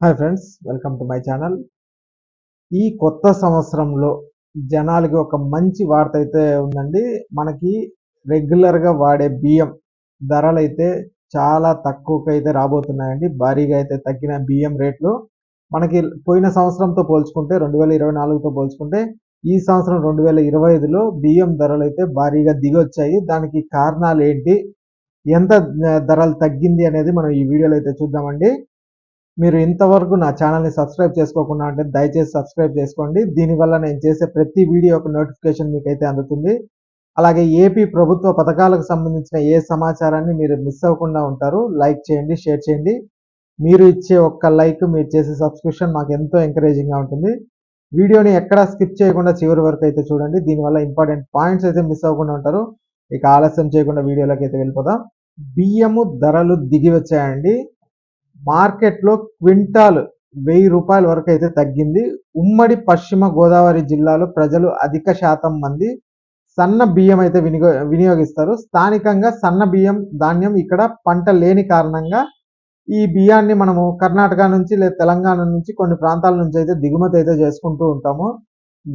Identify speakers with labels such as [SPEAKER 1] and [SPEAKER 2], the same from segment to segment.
[SPEAKER 1] Hi friends welcome to my channel. ఈ కొత్త సంవత్సరంలో జనాలకి ఒక మంచి వార్త అయితే ఉందండి. మనకి రెగ్యులర్గా వాడే బియ్యం ధరలు అయితే చాలా తక్కువకి అయితే రాబోతున్నాయండి. భారీగా అయితే తగ్గిన బియ్యం రేట్లు. మనకి పోయిన సంవత్సరంతో పోల్చుకుంటే రెండు వేల ఇరవై నాలుగుతో పోల్చుకుంటే ఈ సంవత్సరం రెండు వేల ఇరవై ఐదులో బియ్యం ధరలు అయితే భారీగా దిగొచ్చాయి. దానికి కారణాలు ఏంటి? ఎంత ధరలు తగ్గింది అనేది మనం ఈ వీడియోలో అయితే చూద్దామండి. మీరు ఇంతవరకు నా ఛానల్ని సబ్స్క్రైబ్ చేసుకోకుండా అంటే దయచేసి సబ్స్క్రైబ్ చేసుకోండి. దీనివల్ల నేను చేసే ప్రతి వీడియో యొక్క నోటిఫికేషన్ మీకైతే అందుతుంది. అలాగే ఏపీ ప్రభుత్వ పథకాలకు సంబంధించిన ఏ సమాచారాన్ని మీరు మిస్ అవ్వకుండా ఉంటారు లైక్ చేయండి షేర్ చేయండి. మీరు ఇచ్చే ఒక్క లైక్ మీరు చేసే సబ్స్క్రిప్షన్ మాకు ఎంతో ఎంకరేజింగ్గా ఉంటుంది. వీడియోని ఎక్కడా స్కిప్ చేయకుండా చివరి వరకు అయితే చూడండి. దీనివల్ల ఇంపార్టెంట్ పాయింట్స్ అయితే మిస్ అవ్వకుండా ఉంటారు. ఇక ఆలస్యం చేయకుండా వీడియోలోకి అయితే వెళ్ళిపోదాం. బియ్యము ధరలు దిగి వచ్చాయండి. మార్కెట్లో క్వింటాల్ వెయ్యి రూపాయల వరకు అయితే తగ్గింది. ఉమ్మడి పశ్చిమ గోదావరి జిల్లాలో ప్రజలు అధిక శాతం మంది సన్న బియ్యం అయితే వినియో వినియోగిస్తారు. స్థానికంగా సన్న బియ్యం ధాన్యం ఇక్కడ పంట లేని కారణంగా ఈ బియ్యాన్ని మనము కర్ణాటక నుంచి లేదా తెలంగాణ నుంచి కొన్ని ప్రాంతాల నుంచి అయితే దిగుమతి అయితే చేసుకుంటూ ఉంటాము.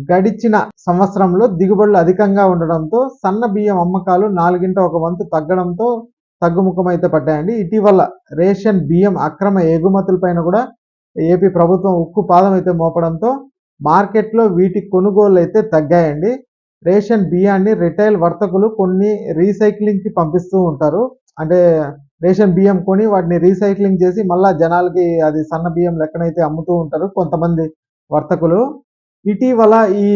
[SPEAKER 1] గడిచిన సంవత్సరంలో దిగుబడులు అధికంగా ఉండడంతో సన్న బియ్యం అమ్మకాలు నాలుగింట ఒక వంతు తగ్గడంతో తగ్గుముఖం అయితే పడ్డాయండి. ఇటీవల రేషన్ బియ్యం అక్రమ ఎగుమతులపైన కూడా ఏపీ ప్రభుత్వం ఉక్కు పాదం అయితే మోపడంతో మార్కెట్లో వీటి కొనుగోలు అయితే తగ్గాయండి. రేషన్ బియ్యాన్ని రిటైల్ వర్తకులు కొన్ని రీసైక్లింగ్కి పంపిస్తూ ఉంటారు. అంటే రేషన్ బియ్యం కొని వాటిని రీసైక్లింగ్ చేసి మళ్ళా జనాలకి అది సన్న బియ్యం లెక్కనైతే అమ్ముతూ ఉంటారు కొంతమంది వర్తకులు. ఇటీవల ఈ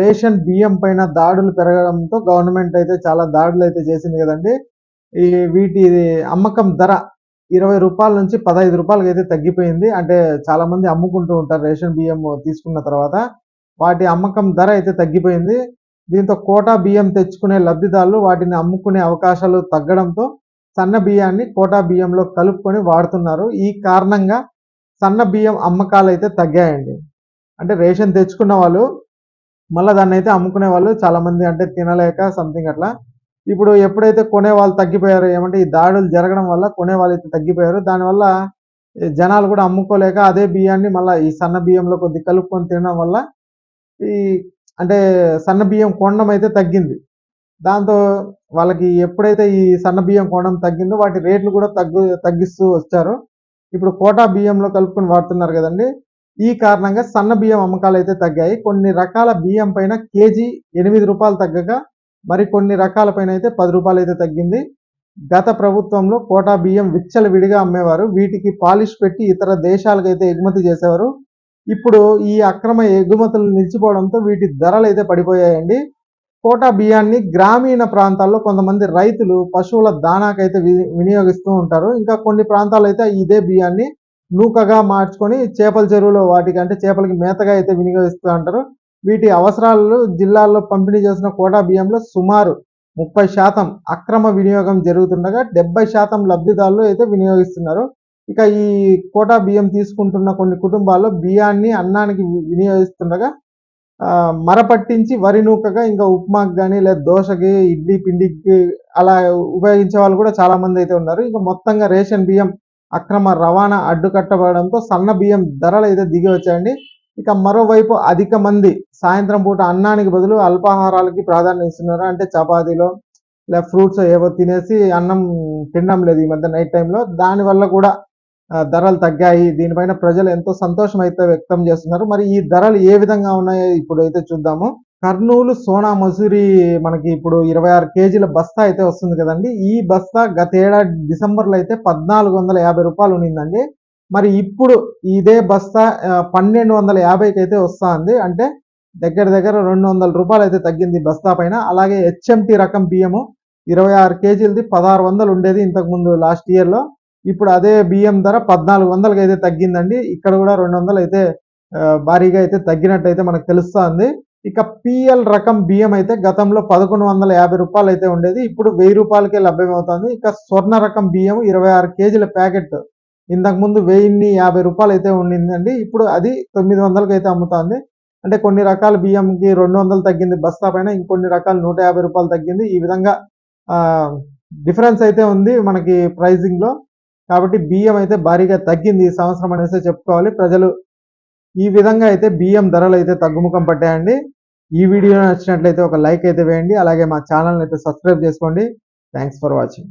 [SPEAKER 1] రేషన్ బియ్యం పైన దాడులు పెరగడంతో గవర్నమెంట్ అయితే చాలా దాడులు అయితే చేసింది కదండి. ఈ వీటి అమ్మకం ధర ఇరవై రూపాయల నుంచి పదహైదు రూపాయలకి అయితే తగ్గిపోయింది. అంటే చాలామంది అమ్ముకుంటూ ఉంటారు రేషన్ బియ్యం తీసుకున్న తర్వాత. వాటి అమ్మకం ధర అయితే తగ్గిపోయింది. దీంతో కోటా బియ్యం తెచ్చుకునే లబ్ధిదారులు వాటిని అమ్ముకునే అవకాశాలు తగ్గడంతో సన్న బియ్యాన్ని కోటా బియ్యంలో కలుపుకొని వాడుతున్నారు. ఈ కారణంగా సన్న బియ్యం అమ్మకాలు అయితే తగ్గాయండి. అంటే రేషన్ తెచ్చుకున్న వాళ్ళు మళ్ళీ దాన్ని అయితే అమ్ముకునే వాళ్ళు చాలామంది అంటే తినలేక సంథింగ్ అట్లా ఇప్పుడు ఎప్పుడైతే కొనే వాళ్ళు తగ్గిపోయారో ఏమంటే ఈ దాడులు జరగడం వల్ల కొనే వాళ్ళు అయితే తగ్గిపోయారు దానివల్ల జనాలు కూడా అమ్ముకోలేక అదే బియ్యాన్ని మళ్ళీ ఈ సన్న బియ్యంలో కొద్ది కలుపుకొని తినడం వల్ల ఈ అంటే సన్న బియ్యం కొనడం అయితే తగ్గింది. దాంతో వాళ్ళకి ఎప్పుడైతే ఈ సన్న బియ్యం కొనడం తగ్గిందో వాటి రేట్లు కూడా తగ్గు తగ్గిస్తూ వచ్చారు. ఇప్పుడు కోటా బియ్యంలో కలుపుకొని వాడుతున్నారు కదండి ఈ కారణంగా సన్న బియ్యం అమ్మకాలు అయితే తగ్గాయి. కొన్ని రకాల బియ్యం పైన కేజీ ఎనిమిది రూపాయలు తగ్గగా మరి కొన్ని రకాలపైన అయితే పది రూపాయలు అయితే తగ్గింది. గత ప్రభుత్వంలో కోటా బియ్యం విచ్చల విడిగా అమ్మేవారు. వీటికి పాలిష్ పెట్టి ఇతర దేశాలకు అయితే ఎగుమతి చేసేవారు. ఇప్పుడు ఈ అక్రమ ఎగుమతులు నిలిచిపోవడంతో వీటి ధరలు అయితే పడిపోయాయండి. కోటా బియ్యాన్ని గ్రామీణ ప్రాంతాల్లో కొంతమంది రైతులు పశువుల దానాకైతే వినియోగిస్తూ ఉంటారు. ఇంకా కొన్ని ప్రాంతాల్లో అయితే ఇదే బియ్యాన్ని నూకగా మార్చుకొని చేపల చెరువులో వాటికి అంటే చేపలకి మేతగా అయితే వినియోగిస్తూ ఉంటారు. వీటి అవసరాలు జిల్లాల్లో పంపిణీ చేసిన కోటా బియ్యంలో సుమారు ముప్పై శాతం అక్రమ వినియోగం జరుగుతుండగా డెబ్బై శాతం లబ్ధిదారులు అయితే వినియోగిస్తున్నారు. ఇక ఈ కోటా బియ్యం తీసుకుంటున్న కొన్ని కుటుంబాల్లో బియ్యాన్ని అన్నానికి వినియోగిస్తుండగా మరపట్టించి వరి నూకగా ఇంకా ఉప్మాకి కానీ లేదా దోశకి ఇడ్లీ పిండికి అలా ఉపయోగించే వాళ్ళు కూడా చాలామంది అయితే ఉన్నారు. ఇంకా మొత్తంగా రేషన్ బియ్యం అక్రమ రవాణా అడ్డుకట్టబడడంతో సన్న బియ్యం ధరలు అయితే దిగి వచ్చాయండి. ఇక మరోవైపు అధిక మంది సాయంత్రం పూట అన్నానికి బదులు అల్పాహారాలకి ప్రాధాన్యత ఇస్తున్నారు. అంటే చపాతీలో లేదా ఫ్రూట్స్ ఏవో తినేసి అన్నం తినడం లేదు ఈ మధ్య నైట్ టైంలో. దానివల్ల కూడా ధరలు తగ్గాయి. దీనిపైన ప్రజలు ఎంతో సంతోషం అయితే వ్యక్తం చేస్తున్నారు. మరి ఈ ధరలు ఏ విధంగా ఉన్నాయో ఇప్పుడు అయితే చూద్దాము. కర్నూలు సోనా మసూరి మనకి ఇప్పుడు ఇరవై ఆరు కేజీల బస్తా అయితే వస్తుంది కదండి. ఈ బస్తా గతేడాది డిసెంబర్లో అయితే పద్నాలుగు వందల యాభై రూపాయలు ఉన్నిందండి మరి ఇప్పుడు ఇదే బస్తా పన్నెండు వందల యాభైకి అయితే వస్తుంది. అంటే దగ్గర దగ్గర రెండు వందల రూపాయలు అయితే తగ్గింది బస్తా పైన. అలాగే హెచ్ఎంటీ రకం బియ్యము ఇరవై ఆరు కేజీలది పదహారు వందలు ఉండేది ఇంతకుముందు లాస్ట్ ఇయర్లో. ఇప్పుడు అదే బియ్యం ధర పద్నాలుగు వందలకి అయితే తగ్గిందండి. ఇక్కడ కూడా రెండు వందలు అయితే భారీగా అయితే తగ్గినట్టు అయితే మనకు తెలుస్తుంది. ఇక పిఎల్ రకం బియ్యం అయితే గతంలో పదకొండు వందల యాభై రూపాయలు అయితే ఉండేది. ఇప్పుడు వెయ్యి రూపాయలకే లభ్యమవుతుంది. ఇక స్వర్ణ రకం బియ్యం ఇరవై ఆరు కేజీల ప్యాకెట్. ఇంతకుముందు వెయ్యిన్ని యాభై రూపాయలు అయితే ఉండిందండి. ఇప్పుడు అది తొమ్మిది వందలకి అయితే అమ్ముతుంది. అంటే కొన్ని రకాల బియ్యంకి రెండు వందలు తగ్గింది బస్తా పైన ఇంకొన్ని రకాలు నూట యాభై రూపాయలు తగ్గింది. ఈ విధంగా డిఫరెన్స్ అయితే ఉంది మనకి ప్రైజింగ్లో కాబట్టి బియ్యం అయితే భారీగా తగ్గింది ఈ సంవత్సరం అనేసి చెప్పుకోవాలి. ప్రజలు ఈ విధంగా అయితే బియ్యం ధరలు అయితే తగ్గుముఖం పట్టాయండి. ఈ వీడియో నచ్చినట్లయితే ఒక లైక్ అయితే వేయండి. అలాగే మా ఛానల్ని అయితే సబ్స్క్రైబ్ చేసుకోండి. Thanks for watching.